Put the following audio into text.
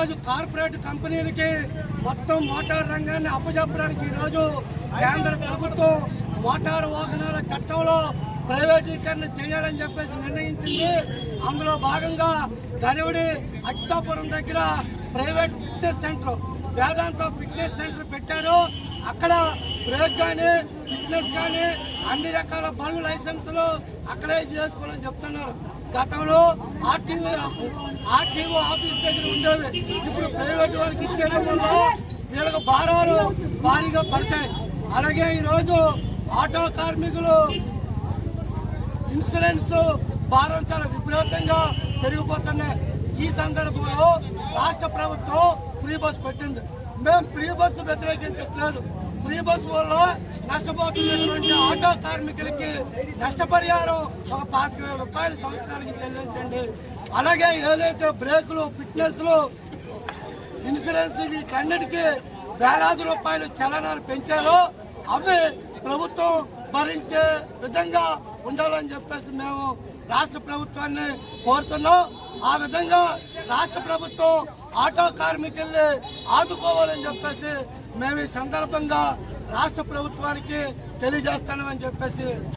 ఈరోజు కార్పొరేట్ కంపెనీలకి మొత్తం మోటార్ రంగాన్ని అప్పజెప్పడానికి ఈరోజు కేంద్ర ప్రభుత్వం మోటార్ వాహనాల చట్టంలో ప్రైవేటీకరణ చేయాలని చెప్పేసి నిర్ణయించింది. అందులో భాగంగా గరివిడి అచితాపురం దగ్గర private fitness centre Vedanta fitness centre పెట్టారు. అక్కడ బ్రేక్ కానీ ఫిట్నెస్ కానీ అన్ని రకాల పనులు లైసెన్సులు అక్కడే చేసుకోవాలని చెప్తున్నారు. గతంలో ఆర్టీఓ ఆర్టీఓ ఆఫీస్ దగ్గర ఉండేవి. ఇప్పుడు ప్రైవేట్ వాళ్ళకి ఇచ్చేయడం వల్ల భారాలు భారీగా పడతాయి. అలాగే ఈరోజు ఆటో కార్మికులు ఇన్సూరెన్స్ భారం చాలా విపరీతంగా పెరిగిపోతున్నాయి. ఈ సందర్భంలో రాష్ట్ర ప్రభుత్వం ఫ్రీ బస్ పెట్టింది. మేము ఫ్రీ బస్సు వ్యతిరేకించట్లేదు. ఫ్రీ బస్ వల్ల నష్టపోతున్నటువంటి ఆటో కార్మికులకి నష్టపరిహారం ఒక పాతిక వేల రూపాయలు సంవత్సరానికి చెల్లించండి. అలాగే ఏదైతే బ్రేకులు ఫిట్నెస్లు ఇన్సూరెన్స్ వీటన్నిటికీ వేలాది రూపాయలు చలనాలు పెంచారో అవి ప్రభుత్వం భరించే విధంగా ఉండాలని చెప్పేసి మేము రాష్ట్ర ప్రభుత్వాన్ని కోరుతున్నాం. ఆ విధంగా రాష్ట్ర ప్రభుత్వం ఆటో కార్మికుల్ని ఆదుకోవాలని చెప్పేసి మేము ఈ సందర్భంగా రాష్ట్ర ప్రభుత్వానికి తెలియజేస్తామని చెప్పేసి